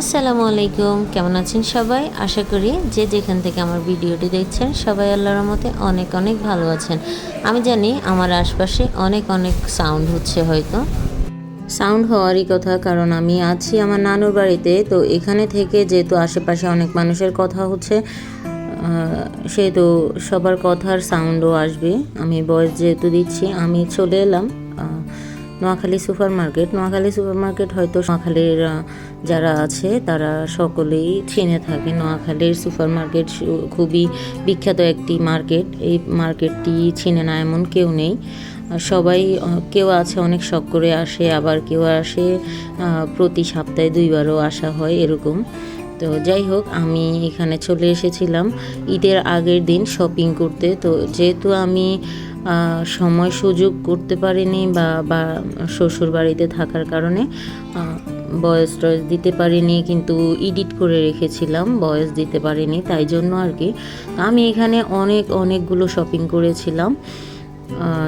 আসসালামু আলাইকুম, কেমন আছেন সবাই? আশা করি যে যেখান থেকে আমার ভিডিওটি দেখছেন, সবাই আল্লাহর মতে অনেক অনেক ভালো আছেন। আমি জানি আমার আশপাশে অনেক অনেক সাউন্ড হচ্ছে হয়তো। সাউন্ড হওয়ারই কথা, কারণ আমি আছি আমার নানুর বাড়িতে, তো এখানে থেকে যেহেতু আশেপাশে অনেক মানুষের কথা হচ্ছে সেহেতু সবার কথার সাউন্ডও আসবে। আমি বয়স যেহেতু দিচ্ছি, আমি চলে এলাম Noakhali super market Noakhali super market হয়তো নোয়াখালীর যারা আছে, তারা সকলেই চিনে থাকে। নোয়াখালীর সুপার মার্কেট খুবই বিখ্যাত একটি মার্কেট। এই মার্কেটটি চিনে না এমন কেউ নেই। সবাই কেউ আছে, অনেক শখ করে আসে, আবার কেউ আসে প্রতি সপ্তাহে দুইবারও আসা হয় এরকম। তো যাই হোক, আমি এখানে চলে এসেছিলাম ঈদের আগের দিন শপিং করতে। তো যেহেতু আমি সময় সুযোগ করতে পারিনি বা বা শ্বশুর বাড়িতে থাকার কারণে বয়স টয়েস দিতে পারিনি, কিন্তু এডিট করে রেখেছিলাম, বয়স দিতে পারিনি, তাই জন্য আর কি। আমি এখানে অনেক, অনেকগুলো শপিং করেছিলাম।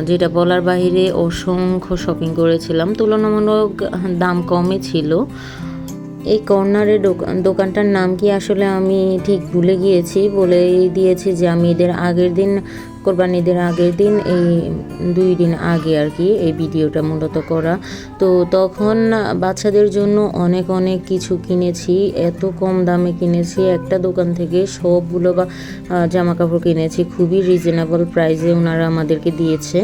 যেটা বলার বাইরে অসংখ্য শপিং করেছিলাম। তুলনামূলক দাম কমে ছিল। এই কর্নারের দোকান দোকানটার নাম কি? আসলে আমি ঠিক ভুলে গিয়েছি, বলেই দিয়েছি যে আমি এদের আগের দিন কোরবানি ঈদের আগের দিন, এই দুই দিন আগে আর কি এই ভিডিওটা মূলত করা। তো তখন বাচ্চাদের জন্য অনেক অনেক কিছু কিনেছি, এত কম দামে কিনেছি। একটা দোকান থেকে সবগুলো বা জামা কাপড় কিনেছি, খুবই রিজনেবল প্রাইসে ওনারা আমাদেরকে দিয়েছে।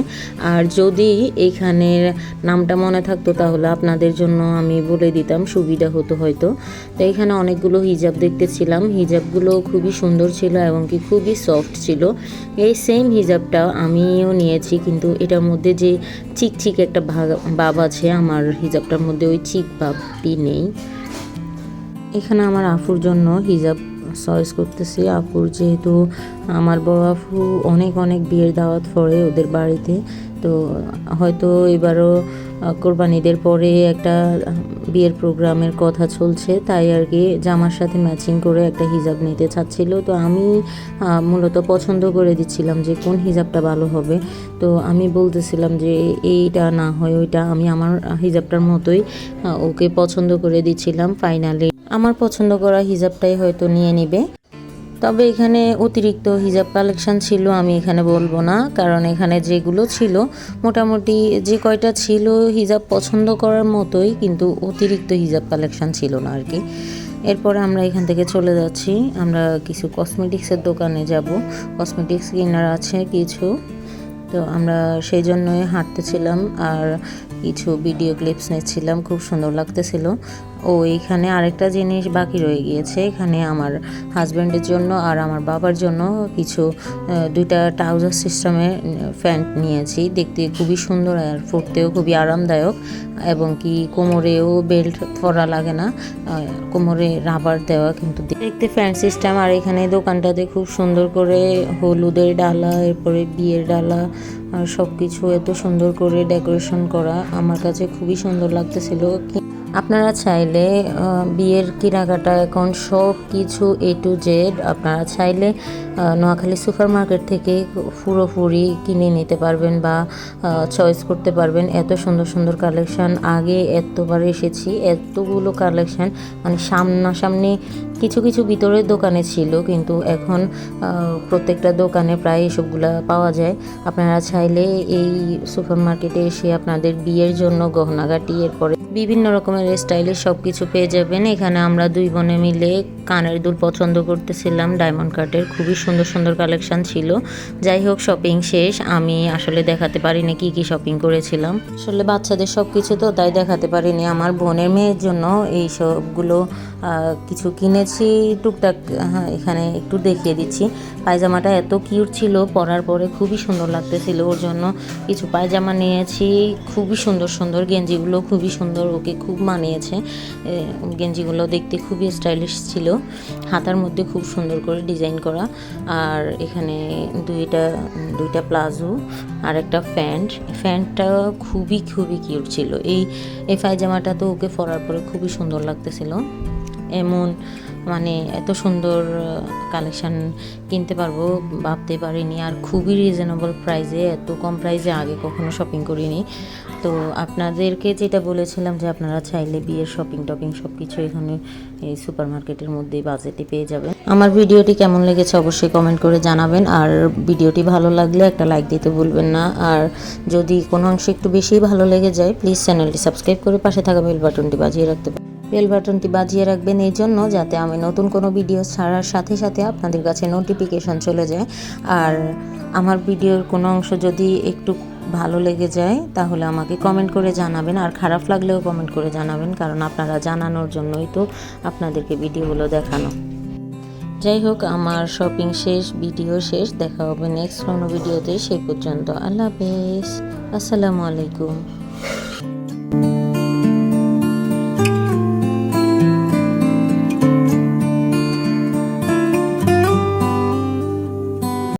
আর যদি এইখানের নামটা মনে থাকতো তাহলে আপনাদের জন্য আমি বলে দিতাম, সুবিধা হতো হয়তো। তো এখানে অনেকগুলো হিজাব দেখতেছিলাম। হিজাবগুলো খুবই সুন্দর ছিল এবং কি খুবই সফট ছিল। এই সেম হিজাবটা আমিও নিয়েছি, কিন্তু এটার মধ্যে যে চিক চিক একটা ভাগ, ভাব আছে, আমার হিজাবটার মধ্যে ওই চিক ভাবটি নেই। এখানে আমার আফুর জন্য হিজাব চয়েস করতেছি। আপুর যেহেতু আমার বড় আফু অনেক অনেক বিয়ের দাওয়াত পড়ে ওদের বাড়িতে। তো হয়তো এবারও কোরবানিদের পরে একটা বিয়ের প্রোগ্রামের কথা চলছে, তাই আর কি জামার সাথে ম্যাচিং করে একটা হিজাব নিতে চাচ্ছিল। তো আমি মূলত পছন্দ করে দিচ্ছিলাম যে কোন হিজাবটা ভালো হবে। তো আমি বলতেছিলাম যে এইটা না হয়, ওইটা আমি আমার হিজাবটার মতোই ওকে পছন্দ করে দিচ্ছিলাম। ফাইনালি আমার পছন্দ করা হিজাবটাই হয়তো নিয়ে নিবে। তবে এখানে অতিরিক্ত হিজাব কালেকশন ছিল, আমি এখানে বলব না। কারণ এখানে যেগুলো ছিল, মোটামুটি যে কয়টা ছিল হিজাব পছন্দ করার মতোই, কিন্তু অতিরিক্ত হিজাব কালেকশন ছিল না আর কি। এরপরে আমরা এখান থেকে চলে যাচ্ছি। আমরা কিছু কসমেটিক্সের দোকানে যাব। কসমেটিক্স কেনার আছে কিছু। তো আমরা সেই জন্যই হাঁটতেছিলাম আর কিছু ভিডিও ক্লিপস নিচ্ছিলাম। খুব সুন্দর লাগতেছিল। ও এইখানে আরেকটা জিনিস বাকি রয়ে গিয়েছে। এখানে আমার হাজব্যান্ডের জন্য আর আমার বাবার জন্য কিছু দুইটা ট্রাউজার সিস্টেমের প্যান্ট নিয়েছি। দেখতে খুবই সুন্দর আর পরতেও খুবই আরামদায়ক এবং কি কোমরেও বেল্ট পরা লাগে না কোমরে রাবার দেওয়া কিন্তু দেখতে ফ্যান সিস্টেম আর এখানে দোকানটাতে খুব সুন্দর করে হলুদের ডালা, এরপরে বিয়ের ডালা আর সব কিছু এত সুন্দর করে ডেকোরেশন করা। আমার কাছে খুবই সুন্দর লাগতেছিল। আপনারা চাইলে বিয়ের কেনাকাটা এখন সব কিছু এ টু জেড আপনারা চাইলে নোয়াখালী সুপার মার্কেট থেকে পুরোপুরি কিনে নিতে পারবেন বা চয়েস করতে পারবেন। এত সুন্দর সুন্দর কালেকশান আগে এতবার এসেছি, এতগুলো কালেকশান মানে সামনাসামনি কিছু কিছু ভিতরের দোকানে ছিল, কিন্তু এখন প্রত্যেকটা দোকানে প্রায় এসবগুলা পাওয়া যায়। আপনারা চাইলে এই সুপার মার্কেটে এসে আপনাদের বিয়ের জন্য গহনাগাটি, এরপরে বিভিন্ন রকমের স্টাইলের সব কিছু পেয়ে যাবেন। এখানে আমরা দুই বোনে মিলে কানের দুল পছন্দ করতেছিলাম। ডায়মন্ড কাটের খুবই সুন্দর সুন্দর কালেকশন ছিল। যাই হোক, শপিং শেষ। আমি আসলে দেখাতে পারিনি কি কি শপিং করেছিলাম। আসলে বাচ্চাদের সব কিছু তো তাই দেখাতে পারিনি। আমার বোনের মেয়ের জন্য এই সবগুলো কিছু কিনেছি টুকটাক হ্যাঁ, এখানে একটু দেখিয়ে দিচ্ছি। পায়জামাটা এত কিউট ছিল পরার পরে খুবই সুন্দর লাগতেছিল ওর জন্য। কিছু পায়জামা নিয়েছি খুবই সুন্দর সুন্দর গেঞ্জিগুলো খুবই সুন্দর ওকে খুব মানিয়েছে। গেঞ্জিগুলো দেখতে খুবই স্টাইলিশ ছিল। হাতার মধ্যে খুব সুন্দর করে ডিজাইন করা। আর এখানে দুইটা দুইটা প্লাজো আর একটা প্যান্ট। প্যান্টটা খুবই খুবই কিউট ছিল। এই এই পায়জামাটা তো ওকে পরার পরে খুবই সুন্দর লাগতেছিল। এমন মানে এত সুন্দর কালেকশান কিনতে পারব, ভাবতে পারিনি। আর খুবই রিজনেবল প্রাইসে এত কম প্রাইসে আগে কখনো শপিং করিনি। তো আপনাদেরকে যেটা বলেছিলাম যে আপনারা চাইলে বিয়ের শপিং টপিং সব কিছু এখানে এই সুপার মার্কেটের মধ্যেই বাজেটে পেয়ে যাবেন। আমার ভিডিওটি কেমন লেগেছে অবশ্যই কমেন্ট করে জানাবেন। আর ভিডিওটি ভালো লাগলে একটা লাইক দিতে ভুলবেন না। আর যদি কোনো অংশে একটু বেশি ভালো লেগে যায় প্লিজ চ্যানেলটি সাবস্ক্রাইব করে পাশে থাকা বেল বাটনটি বাজিয়ে রাখতে বেল বাটনটি বাজিয়ে রাখবেন এই জন্য যাতে আমি নতুন কোনো ভিডিও ছাড়ার সাথে সাথে আপনাদের কাছে নোটিফিকেশন চলে যায়। আর আমার ভিডিওর কোনো অংশ যদি একটু ভালো লেগে যায়, তাহলে আমাকে কমেন্ট করে জানাবেন। আর খারাপ লাগলেও কমেন্ট করে জানাবেন, কারণ আপনারা জানানোর জন্যই তো আপনাদেরকে ভিডিওগুলো দেখানো। যাই হোক, আমার শপিং শেষ ভিডিও শেষ। দেখা হবে নেক্সট কোনো ভিডিওতে সেই পর্যন্ত আল্লাহ হাফেজ। আসসালামু আলাইকুম।